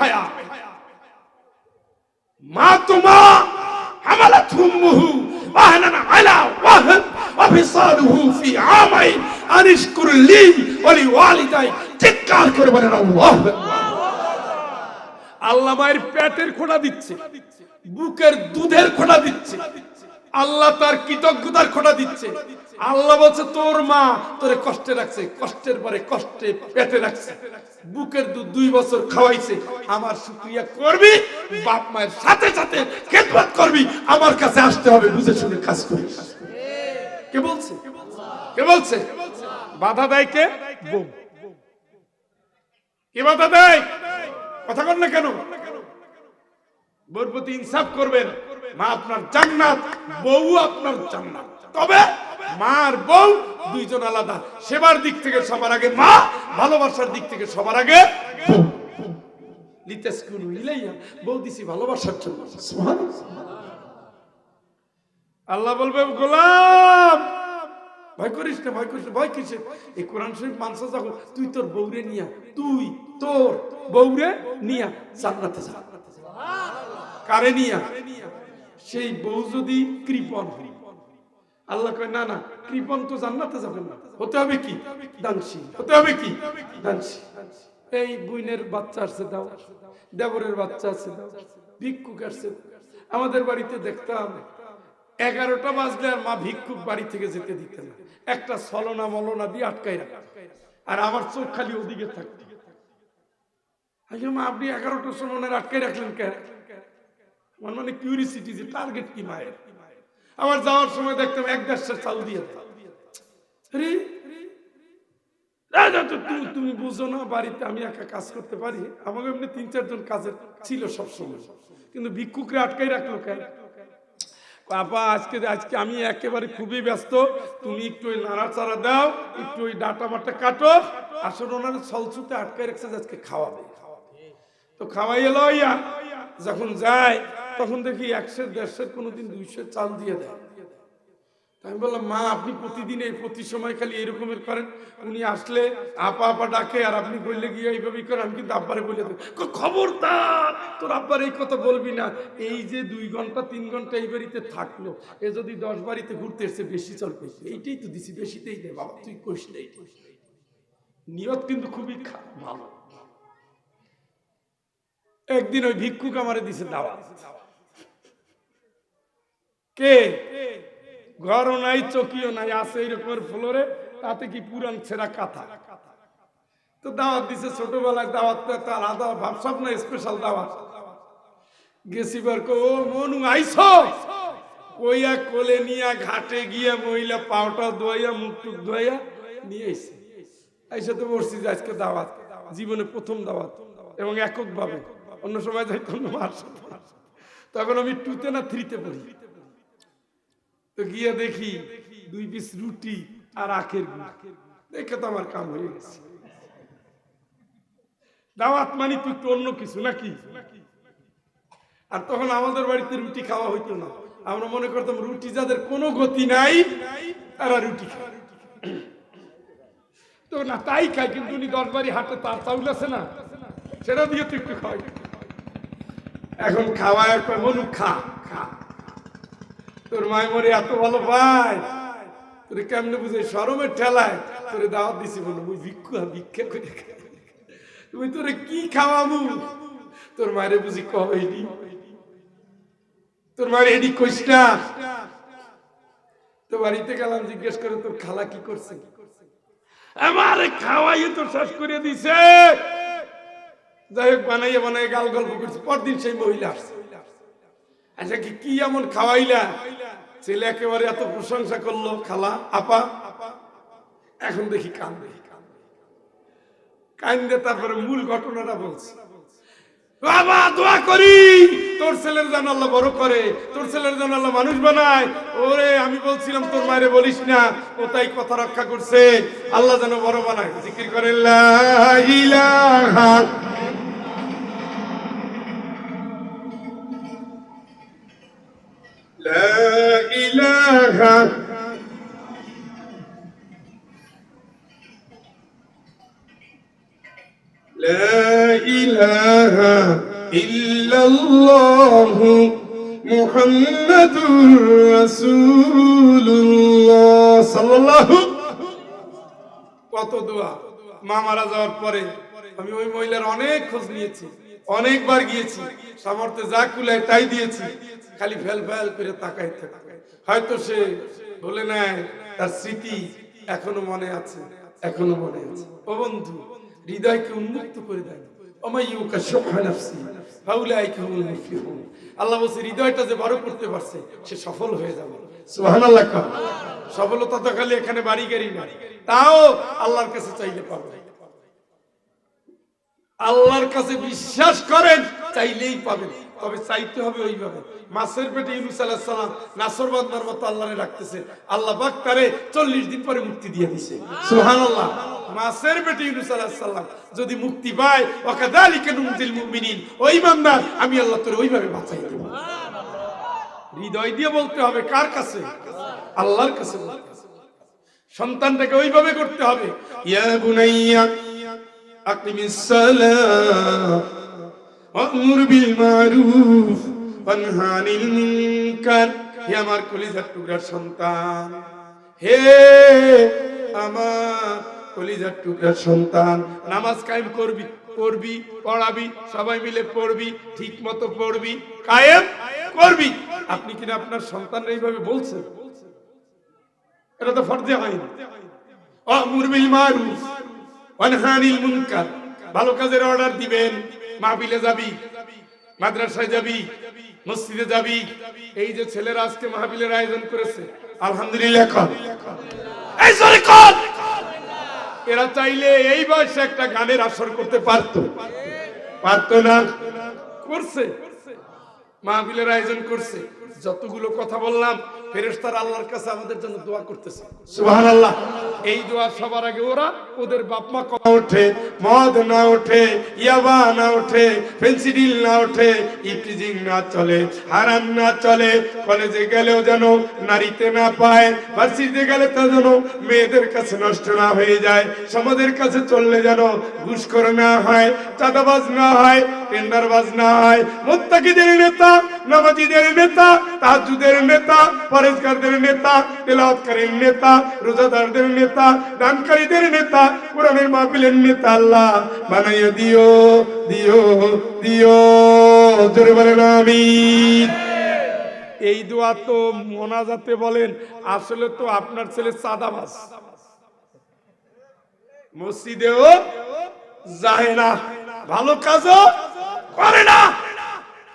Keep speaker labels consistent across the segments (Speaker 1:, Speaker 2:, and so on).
Speaker 1: বেহায়া মা তোমা হামালা থুমহু ওয়াহনান আলা ওয়াহন ওয়াফিসালুহু ফি আমাই আনিশকুর লি ওয়ালি ওয়ালিদাই চিৎকার করে বলেন, আল্লাহু। আল্লাহ মায়ের পেটের খোঁড়া দিচ্ছে, বুকের দুধের খোঁড়া দিচ্ছে, আল্লাহ তার কৃতজ্ঞতার খোঁটা দিচ্ছে। আল্লাহ বলছে, তোর মা তোরে কষ্টে রাখছে, কষ্টের পরে কষ্টে পেটে রাখছে। বুকের দুধ দুই বছর খাওয়াইছে। আমার শুক্রিয়া করবি, বাপ মায়ের সাথে সাথে খেদমত করবি, আমার কাছে আসতে হবে, বুঝে শুনে কাজ করিস। কে বলছে? কে বলছে? বাধা দেয় কে? কে বাধা দেয়? কথা কর না কেন? বউর প্রতি ইনসাফ করবেন। মা আপনার জান্নাত, বউ আপনার জান্নাত। তবে মার বউ, দুইজন আলাদা। সেবার দিক থেকে সবার আগে মা, ভালোবাসার দিক থেকে সবার আগে বউ। লিতেস কুনু ইলাইয়া বউ দিছি ভালোবাসার জন্য। আল্লাহ বলবে, গোলাম, ভয় করিস না, ভয় করিস ভয় কিসে এই কোরআন শরীফ মানসা যখন তুই তোর বউরে নিয়া, তুই তোর বউরে নিয়া জান্নাতে যা। কারে নিয়া? সেই বউ যদি কৃপন হয়। আল্লাহ কয়, না না, কৃপন তো জান্নাতে যাবে না। হতে হবে কি? দানশীল। হতে হবে কি? দানশীল। এই বুইনের বাচ্চা আসছে দাও। দেবরের বাচ্চা আছে দাও। ভিক্ষুক আসছে আমাদের বাড়িতে দেখতাম, এগারোটা বাজলে আর মা ভিক্ষুক বাড়ি থেকে যেতে দিতেন না। একটা ছলনা মলনা দিয়ে আটকাই রাখা আর আমার চোখ খালি ওদিকে থাকতো। আগে মা, আপনি এগারোটার সময় আটকাই রাখলেন কেন? আমার মানে কিউরিসিটি যে টার্গেট কি মায়ের? আমার যাওয়ার সময় দেখতাম এক দেড়শো চাল দিয়ে তুমি বুঝো না, বাড়িতে আমি একা কাজ করতে পারি? আমাকে এমনি তিন চারজন কাজের ছিল সব সময় কিন্তু ভিক্ষুকরে আটকাই রাখল কেন বাবা, আজকে আজকে আমি একেবারে খুবই ব্যস্ত। তুমি একটু ওই নাড়াচাড়া দাও, একটু ওই ডাটা মাটা কাটো। আসলে ওনার সলসুতে আটকাই রাখছে আজকে খাওয়াবে। তো খাওয়াই এলো যখন যায় তখন দেখি একশো, দেড়শো, কোনোদিন দুইশো চাল দিয়ে দেয়। আমি বললাম, মা, আপনি প্রতিদিন এই প্রতি সময় খালি এরকমের করেন। উনি আসলে আপা আপা ডাকে আর আপনি বললে গিয়ে এইভাবেই করেন আমি কিন্তু আব্বারে বলে দেবো। খবরদার, তোর আব্বার এই কথা বলবি না। এই যে দুই ঘণ্টা, তিন ঘণ্টা এই বাড়িতে থাকল, এ যদি দশ বাড়িতে ঘুরতে এসে বেশি চলবে এইটাই তো দিছি, বেশিতেই দে, বাবা, তুই কইস না এইটাই। নিয়ত কিন্তু খুবই ভালো। একদিন ওই ভিক্ষুক আমারে দিছে দাওয়াত। কে? ঘরও নাই চকিও নাই আছে এইরকমের ফ্লোরে তাতে কি পুরান ছেঁড়া কাঁথা? তো দাওয়াত দিছে ছোটবেলায় দাওয়াত তো একটা আলাদা ভাবসাব না স্পেশাল দাওয়াত। গেছিবার কো, মনু আইছো কইয়া কোলে নিয়া ঘাটে গিয়া মহিলা পাউটা ধোয়াইয়া মুখ টুক ধোয়াইয়া নিয়ে আইছে। আইসা তো বসছি আজকে দাওয়াত জীবনে প্রথম দাওয়াত এবং একক ভাবে অন্য সময় যাইতাম না। তখন আমি টুতে না থ্রিতে পড়ি। তো গিয়ে দেখি দুই পিস রুটি আর আখের দেখে তো আমার কাম হয়ে গেছে। দাওয়াত মানে তুই একটু অন্য কিছু নাকি? আর তখন আমাদের বাড়িতে রুটি খাওয়া হইতো না। আমরা মনে করতাম রুটি যাদের কোনো গতি নাই, তারা রুটি তো না, তাই খায়, কিন্তু উনি দশ বাড়ি হাটে তার চাউল আছে না, সেটা দিয়ে তুই একটু খাওয়াই এখন খাওয়া মনু খা খা। তোর মায় মরে এত ভালো পায়। তোরে কেমনে বুঝে? সরমের ঠেলায় তোরে দাওয়াত দিছি বলো মুই ভিক্ষু ভিক্ষা করে তুমি তোরে কি খাওয়াবো? তোর মায়ের বুঝি কইনি তোর মায়ের এডি তো বাড়িতে গেলাম, জিজ্ঞেস করে তোর খালা কি করছে? আমারে খাওয়াই তো শেষ করে দিছে। যাই হোক, বানাইয়া বানাই গাল গল্প করছে। পরদিন সেই মহিলা আসছে। আচ্ছা কি কি এমন খাওয়াইলা ছেলে একেবারে এত প্রশংসা করল, খালা, আপা। এখন দেখি কান্দে। কান্দে তারপরে মূল ঘটনাটা বলছে। বাবা, দোয়া করি। তোর ছেলের যেন আল্লাহ বড় করে, তোর ছেলের যেন আল্লাহ মানুষ বানায়। ওরে, আমি বলছিলাম, তোর মায়েরে বলিস না। ও তাই কথা রক্ষা করছে। আল্লাহ যেন বড় বানায়। জিকির করে إله لا
Speaker 2: إله إلا الله محمد رسول الله صلى الله
Speaker 1: কত দোয়া মা মারা যাওয়ার পরে আমি ওই মহিলার অনেক খোঁজ নিয়েছি অনেকবার গিয়েছি। সামর্থ্যে যা কুলায় তাই দিয়েছি। খালি ফেল ফেল করে তাকাই থাকে। হয়তো সে বলে নেয়, তার স্মৃতি এখনও মনে আছে, এখনও মনে আছে। ও বন্ধু, হৃদয়কে উন্মুক্ত করে দেয় হয়ে সফলতা তো খালি এখানে বাড়ি গাড়ি তাও আল্লাহর কাছে চাইলে পাবে। আল্লাহর কাছে বিশ্বাস করেন, চাইলেই পাবেন। তবে চাইতে হবে ওইভাবে। মাসের পেটে ইউনুস আলাহ সালাম নাসর বাদমার মতো আল্লাহরে রাখতেছে আল্লাহ পাক তারে চল্লিশ দিন পরে মুক্তি দিয়ে দিছে। সুহান আল্লাহ মাছের পেটে ইউনুস আলাহ সাল্লাম যদি মুক্তি পায় ওকাদালিকে নুমতিল মুমিনিন। ওই মামদার আমি আল্লাহ তোরে ওইভাবে বাঁচাই দেব। হৃদয় দিয়ে বলতে হবে, কার কাছে? আল্লাহর কাছে সন্তানটাকে ওইভাবে করতে হবে।
Speaker 2: ইয়া বুনাইয়া أقم الصلاة وأمر بالمعروف وانه عن المنكر
Speaker 1: হে আমার কলিজার টুকরার সন্তান হে আমার কলিজার টুকরার সন্তান নামাজ কায়েম করবি পড়বি পড়াবি সবাই মিলে পড়বি ঠিক মতো পড়বি কায়েম করবি আপনি কিনা আপনার সন্তান এইভাবে বলছেন এটা তো ফর্জে আইন অমর বিল মারুফ অনহানিল মুনকার। ভালো কাজের অর্ডার দিবেন। মাহফিলে যাবি, মাদ্রাসায় যাবি, মসজিদে যাবি। এই যে ছেলেরা আজকে মাহফিলের আয়োজন করেছে, আলহামদুলিল্লাহ কর। এই জোরে কর। এরা চাইলে এই বয়সে একটা গানের আসর করতে পারতো। পারতো না? করছে। মাহফিলের আয়োজন করছে। যতগুলো কথা বললাম ফেরেশতার আল্লাহর কাছে আমাদের জন্য দোয়া করতেছে।
Speaker 2: সুবহানাল্লাহ।
Speaker 1: এই দোয়া সবার আগে ওরা ওদের বাপ মা
Speaker 2: ওঠে মদ না ওঠে ইয়াবা না ওঠে ফেন্সিডিল না ওঠে ইফটিজিং না চলে হারাম না চলে কলেজে গেলেও যেন নারীতে না পায় ভার্সিটিতে গেলে তা যেন মেয়েদের কাছে নষ্ট না হয়ে যায় সমাজের কাছে চললে যেন ঘুষ করে না হয় চাঁদাবাজ না হয় টেন্ডারবাজ না হয় মোত্তাকিদের নেতা, নামাজিদের নেতা তাহাজুদের নেতা, পরেজগারদের নেতা, তেলাওয়াতকারীর নেতা, রোজাদারদের নেতা, দানকারীদের নেতা, কোরআনের মাহফিলের নেতা আল্লাহ। বানাইয়া দিও দিও দিও। জোরে বলেন, আমিন।
Speaker 1: এই দোয়া তো মোনাজাতে বলেন, আসলে তো আপনার ছেলে সাদাবাস মসজিদেও যায় না। ভালো কাজও করে না।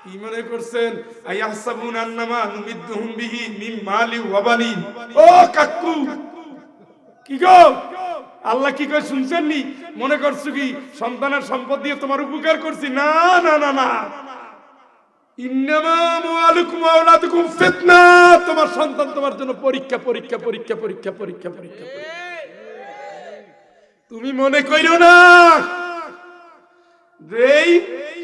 Speaker 1: কি মনে করছেন? আইয়াহসাবুন আন্নামা নুমিদ্দুহুম বিহি মিন মালি ওয়া বানিন ও কাকু! কি গো? আল্লাহ কি কয় শুনছেন নি মনে করছ কি সন্তানের সম্পদ দিয়ে তোমার উপকার করছি? না না না না। ইন্নামা ওয়া আওলাদুকুম ফিতনা। তোমার সন্তান তোমার জন্য পরীক্ষা পরীক্ষা পরীক্ষা পরীক্ষা পরীক্ষা পরীক্ষা। তুমি মনে কইরো না যে এই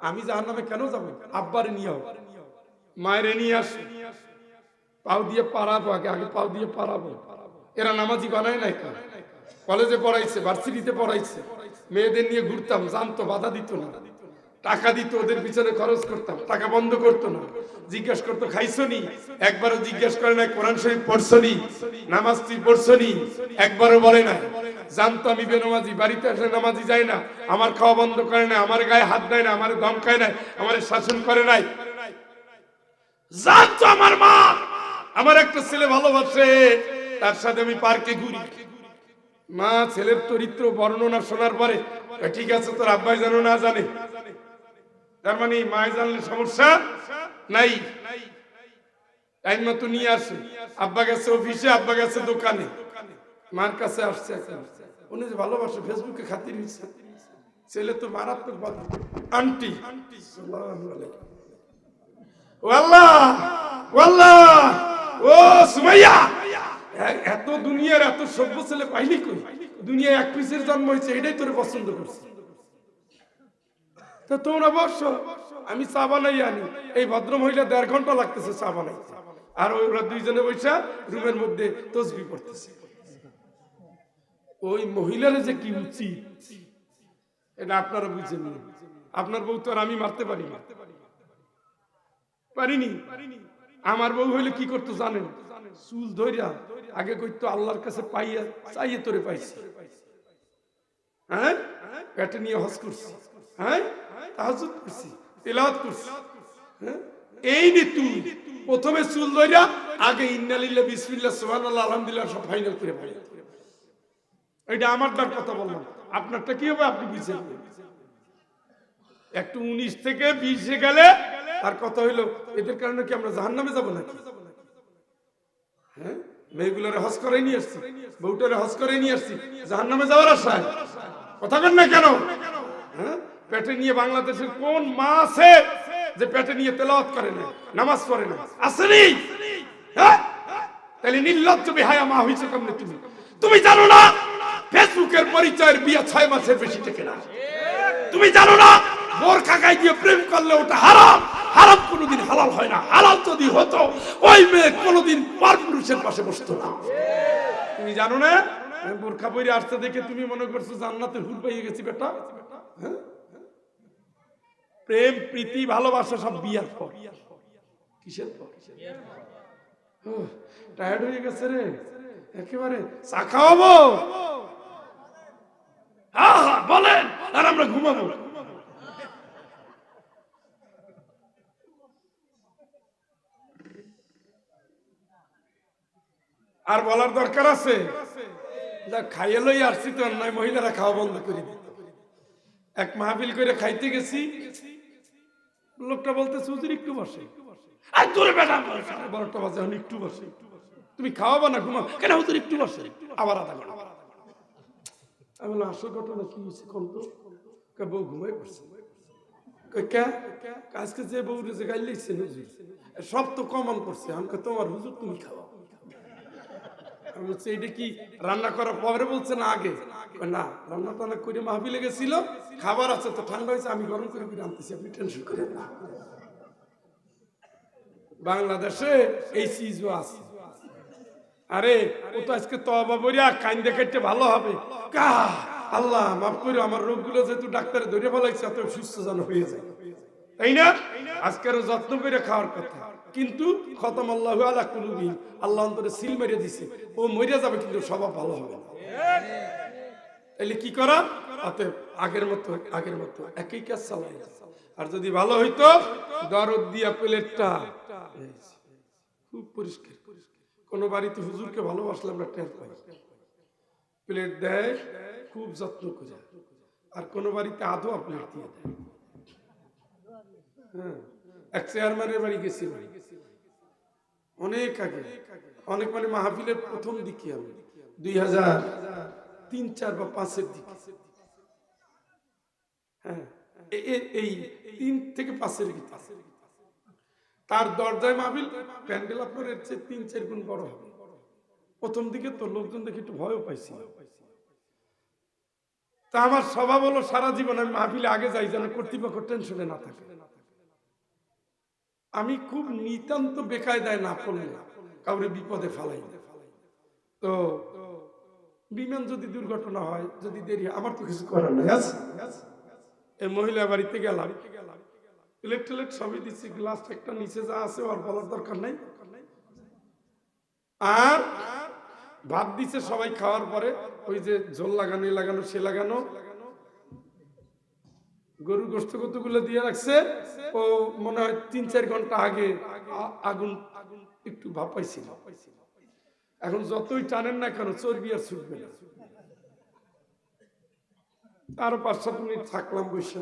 Speaker 1: আমি জাহান্নামে কেন যাব? আব্বারে নিয়ে যাও মায়েরে নিয়ে আস। পাও দিয়ে পারাবো, আগে আগে পাও দিয়ে পারাবো। এরা নামাজি বানায় নাই কলেজে পড়াইছে, ভার্সিটিতে পড়াইছে। মেয়েদের নিয়ে ঘুরতাম, জানতো, বাধা দিত না। টাকা দিত ওদের পিছনে খরচ করতাম, টাকা বন্ধ করতো না। জিজ্ঞেস করতো খাইছো নি একবারও জিজ্ঞেস করে না কোরআন শরীফ পড়ছো নি নামাজ তুই পড়ছো নি একবারও বলে না জানতো আমি বেনামাজি, বাড়িতে আসলে নামাজি যায় না। আমার খাওয়া বন্ধ করে না আমার গায়ে হাত দেয় না, আমার ধমকায় নাই, আমার শাসন করে নাই। জানতো আমার মা, আমার একটা ছেলে ভালোবাসে, তার সাথে আমি পার্কে ঘুরি। মা, ছেলের চরিত্র, বর্ণনা শোনার পরে ঠিক আছে, তোর আব্বাই যেন না জানে। তার মানে মায় জানলে সমস্যা নাই। টাইম মতো নিয়ে আসে। আব্বা গেছে অফিসে, আব্বা গেছে দোকানে। মার কাছে আসছে উনি যে ভালোবাসে, ফেসবুকে খাতির হয়েছে। ছেলে তো মারাত্মক আন্টি। সালাম আলাইকুম ও সুমাইয়া! এত দুনিয়ার এত সভ্য ছেলে পাইলি কই? দুনিয়া এক পিসের জন্ম হয়েছে, এটাই তোরে পছন্দ করছে। তা তোমরা বস, আমি চা বানাই আনি। এই ভদ্র মহিলা দেড় ঘণ্টা লাগতেছে চা বানাইতে। আর ওরা দুইজনে বৈশা রুমের মধ্যে তসবি করতেছে ওই মহিলার যে কি উচিত, এটা আপনারা বুঝেন। আপনার বউ তো আর আমি মারতে পারি না। পারিনি আমার বউ হইলে কি করতো জানেন? চুল ধইরা আগে কইতো আল্লাহর কাছে পাইয়া চাইয়ে তোরে পাইছি। হ্যাঁ? পেটে নিয়ে হস করছি। হ্যাঁ? তাহাজুদ করছি, তেলাওয়াত করছি। হ্যাঁ? এই নে তুই। প্রথমে চুল ধইরা, আগে ইন্নালিল্লাহ বিসমিল্লাহ, সুবহানাল্লাহ, আলহামদুলিল্লাহ, সব ফাইনাল করে ভাই। এটা আমার তার কথা বললাম। আপনারটা কি হবে? আপনি বুঝছেন একটু উনিশ থেকে বিশে গেলে তার কথা হইল, এদের কারণে কি আমরা জাহান নামে যাব নাকি? হ্যাঁ? মেয়েগুলোরে হস করে নিয়ে আসছি, বউটারে হস করে নিয়ে আসছি জাহান নামে যাওয়ার আশায়। কথা বল না কেন? হ্যাঁ? পেটে নিয়ে বাংলাদেশের কোন মা আছে যে পেটে নিয়ে তেলাওয়াত করে না, নামাজ পড়ে না? আসেনি? হ্যাঁ? তাহলে নির্লজ্জ বেহায়া মা হয়েছে কেমনে তুমি? তুমি জানো না, ফেসবুকের পরিচয়ের বিয়ে ছয় মাসের বেশি টেকে না। তুমি জানো না বোরখা গায়ে দিয়ে প্রেম করলে ওটা হারাম। হারাম কোনোদিন হালাল হয় না। হালাল যদি হতো, ওই মেয়ে কোনোদিন পর পুরুষের পাশে বসতো না। তুমি জানো না বোরখা পরে আসতে দেখে তুমি মনে করছ জান্নাতে হুল পেয়ে গেছি বেটা? হ্যাঁ? প্রেম, প্রীতি, ভালোবাসা সব বিয়ার পর। কিসের পর? টায়ার্ড হয়ে গেছে রে। একেবারে চা খাওয়াবো। বলেন, আর আমরা ঘুমাবো। আর বলার দরকার আছে? খাইয়ে লই আসছি তো নয়, মহিলারা খাওয়া বন্ধ করে দিত। এক মাহফিল করে খাইতে গেছি। লোকটা বলতে হুজুর একটু বসে। আর দূরে বেটা বারোটা বাজে এখন একটু বসে। তুমি খাওয়াবো না ঘুমাও কেন হুজুর একটু বসে। আবার আধা ঘণ্টা। আমি বললাম আসল ঘটনা কি হয়েছে কম তো? বউ ঘুমাই পড়ছে। আজকে যে বউ যে গাইল লিখছে হুজুর সব তো কমন করছে আমি তোমার হুজুর তুমি খাওয়া এটা কি রান্না করার পরে বলছে না আগে? না, রান্না টান্না করে খাবার আছে তো ঠান্ডা হয়েছে, আমি গরম করে করে আনতেছি, আপনি টেনশন করেন না। বাংলাদেশে এই চিজও আছে। আরে, ও তো আজকে তবা বইয়া কাইন্দে কাটতে ভালো হবে। কা আল্লাহ, মাফ করো আমার রোগগুলো যেহেতু ডাক্তারে ধরে ফেলাইছে এত সুস্থ যেন হয়ে যায়। তাই না? আজকের যত্ন করে খাওয়ার কথা। কিন্তু খতম আল্লাহ আলা কুলুবি আল্লাহ অন্তরে সিল মেরে দিছে। ও মরে যাবে কিন্তু স্বভাব ভালো হবে তাহলে কি করা? অতএব আগের মতো আগের মতো, একই কাজ চালাই। আর যদি ভালো হইতো, দরদ দিয়া প্লেটটা খুব পরিষ্কার। কোন বাড়িতে হুজুরকে ভালোবাসলে আমরা টের পাই। প্লেট দেয়, খুব যত্ন করে। আর কোন বাড়িতে আধো প্লেট দিয়ে দেয়। হ্যাঁ। এক চেয়ারম্যানের বাড়ি গেছি অনেক আগে, অনেক মানে মাহফিলের প্রথম দিকে আমি, দুই হাজার তিন, চার বা পাঁচের দিকে। হ্যাঁ এই তিন থেকে পাঁচের ভিতরে তার দরজায় মাহফিল, প্যান্ডেল আপনার এর চেয়ে তিন, চার গুণ বড় হবে। প্রথম দিকে তো লোকজন দেখে একটু ভয়ও পাইছি তা আমার স্বভাব হলো সারা জীবন আমি মাহফিলে আগে যাই যেন কর্তৃপক্ষ টেনশনে না থাকে। আমি খুব নিতান্ত বেকায়দায় না পড়লে কাউরে বিপদে ফালাই। তো বিমান যদি দুর্ঘটনা হয়, যদি দেরি আমার তো কিছু করার নেই, আছে? এই মহিলা বাড়িতে গেলাম। প্লেট সবই দিচ্ছি গ্লাস একটা নিচে যা আছে আর বলার দরকার নাই। আর ভাত দিচ্ছে সবাই খাওয়ার পরে, ওই যে ঝোল লাগানো লাগানো, সে লাগানো। গরু গোস্ত কতগুলো দিয়ে রাখছে? ও মনে হয় তিন চার ঘণ্টা আগে আ- আগুন একটু ভাপাইছিল। এখন যতই টানেন না কেন চর্বি আর ছুটবে না। আরও পাঁচ সাত মিনিট থাকলাম বসে।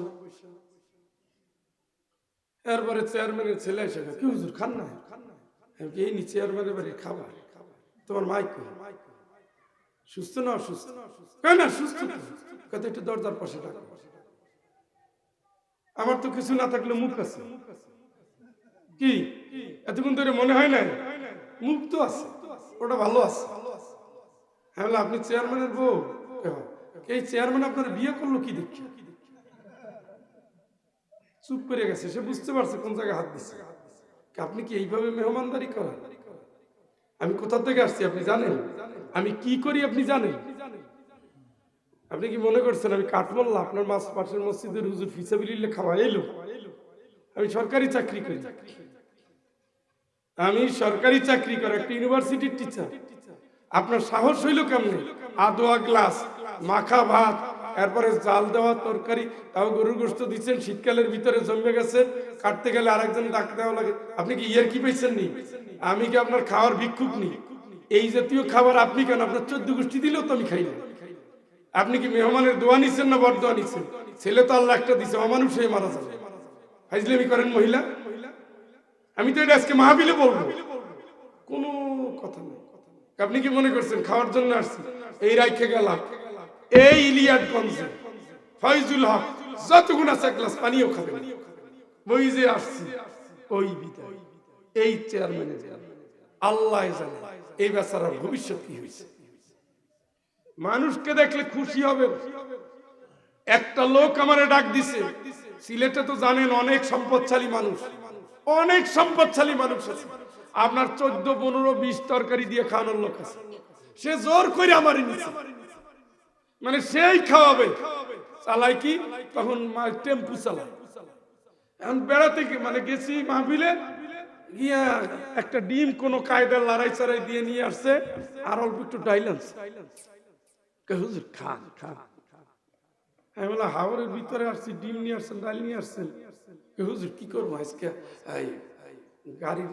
Speaker 1: এরপরে চেয়ারম্যানের ছেলে এসে কি হুজুর, খান না? এই নি, চেয়ারম্যানের বাড়ি খাবার। তোমার মাইক? সুস্থ না অসুস্থ? না সুস্থ। কত একটু দরজার পাশে ডাকো। আমার তো কিছু না থাকলে মুখ আছে। কি? এতক্ষণ ধরে মনে হয় নাই? মুখ তো আছে, ওটা ভালো আছে। হ্যাঁ আপনি চেয়ারম্যানের বউ? এই চেয়ারম্যান আপনার বিয়ে করল কি দেখি? চুপ করে গেছে, সে বুঝতে পারছে কোন জায়গায় হাত দিচ্ছে আপনি কি এইভাবে মেহমানদারি করেন? আমি কোথা থেকে আসছি আপনি জানেন? আমি কি করি আপনি জানেন? আপনি কি মনে করছেন আমি কাঠমোল্লা আপনার মাস পাশের মসজিদের হুজুর ফিসাবিল্লে খাওয়া এলো আমি সরকারি চাকরি করি। আমি সরকারি চাকরি করি, একটা ইউনিভার্সিটির টিচার আপনার সাহস হইল কেমনে? আদোয়া গ্লাস, মাখা ভাত, এরপরে জাল দেওয়া, তরকারি, তাও গরুর গোস্ত দিচ্ছেন, শীতকালের ভিতরে জমে গেছে, কাটতে গেলে আরেকজন ডাক দেওয়া লাগে। আপনি কি ইয়ার কি পেয়েছেন নি আমি কি আপনার খাওয়ার ভিক্ষুক নি? এই জাতীয় খাবার আপনি কেন? আপনার চোদ্দ গোষ্ঠী দিলেও তো আমি খাই না। আপনি কি মেহমানের দোয়া নিচ্ছেন না বরদোয়া নিচ্ছেন? ছেলে তো আল্লাহ একটা দিছে অমানুষ হয়ে মারা যাবে। ফাইজলামি করেন মহিলা? আমি তো এটা আজকে মাহবিলে বলব। কোনো কথা নেই। আপনি কি মনে করছেন, খাওয়ার জন্য আসছি? এই রাইখে গেলাম। এই ইলিয়াটগঞ্জে। ফয়জুল হক যতগুণ আছে গ্লাস পানিও খাবে। ওই যে আসছি। ওই বিদায়। এই চেয়ারম্যানের আল্লাহ জানে এই বেচারার ভবিষ্যৎ কি হয়েছে মানুষকে দেখলে খুশি হবে। একটা লোক আমারে ডাক দিছে, সিলেটে তো জানেন অনেক সম্পদশালী মানুষ, অনেক সম্পদশালী মানুষ আছে। আপনার চোদ্দ, পনেরো, বিশ তরকারি দিয়ে খাওয়ানোর লোক আছে। সে জোর করে আমার মানে সেই খাওয়াবে। চালায় কি? তখন টেম্পু চালায়। এখন বেড়াতে মানে গেছি মাহবিলে গিয়া একটা ডিম কোনো কায়দার লড়াই চারাই দিয়ে নিয়ে আসছে, আর অল্প একটু ডাইলেন্স হুজুর খান খান। আমি বললাম হাওড়ের ভিতরে আসছি, ডিম নিয়ে আসছেন, ডাল নিয়ে আসছেন। হুজুর কি করব আজকে? এই গাড়ির,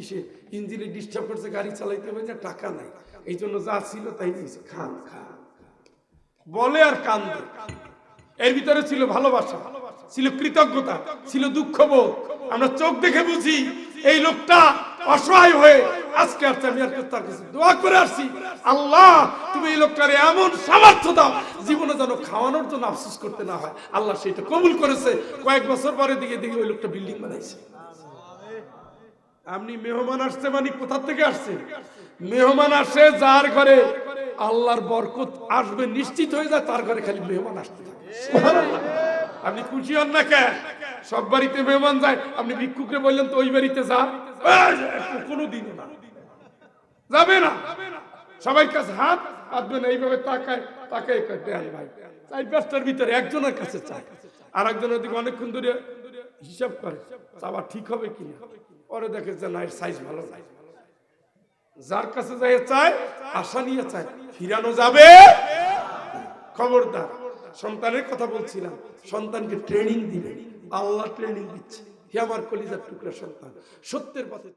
Speaker 1: ইসে ইঞ্জিনে ডিস্টার্ব করছে, গাড়ি চালাইতে হবে টাকা নাই। এই জন্য যা ছিল তাই নিয়েছে। খান খান। বলে আর কান্দে। এর ভিতরে ছিল ভালোবাসা, ছিল কৃতজ্ঞতা, ছিল দুঃখবোধ। আমরা চোখ দেখে বুঝি, এই লোকটা অসহায় হয়ে আজকে আমি আর দোয়া করে আসছি। আল্লাহ, তুমি এই লোকটার এমন সামর্থ্য দাও, জীবনে যেন খাওয়ানোর জন্য করতে না হয়। আল্লাহ সেটা কবুল করেছে। কয়েক বছর পরে দিকে দিকে ওই লোকটা বিল্ডিং বানাইছে। আপনি মেহমান আসছে মানে কোথা থেকে আসছে? মেহমান আসে যার ঘরে আল্লাহর বরকত আসবে, নিশ্চিত হয়ে যায়, তার ঘরে খালি মেহমান আসতে থাকে। আপনি খুশি হন না কেন সব বাড়িতে মেহমান যায়। আপনি ভিক্ষুকরে বললেন, তো ওই বাড়িতে যা, কোনো দিনও না। যাবে না। সবাই কাছে হাত হাতবে না এইভাবে তাকায় তাকায় দেন ভাই, চার পাঁচটার ভিতরে একজনের কাছে চায় আর একজনের দিকে অনেকক্ষণ ধরে হিসাব করে, চাওয়া ঠিক হবে কিনা? পরে দেখে যে, না সাইজ ভালো নাই। যার কাছে যাই চায়, আশা নিয়ে চায়, ফিরানো যাবে? খবরদার, সন্তানের কথা বলছিলাম, সন্তানকে ট্রেনিং দিবে, আল্লাহ ট্রেনিং দিচ্ছে। হে আমার কলিজার টুকরা সন্তান, সত্যের পথে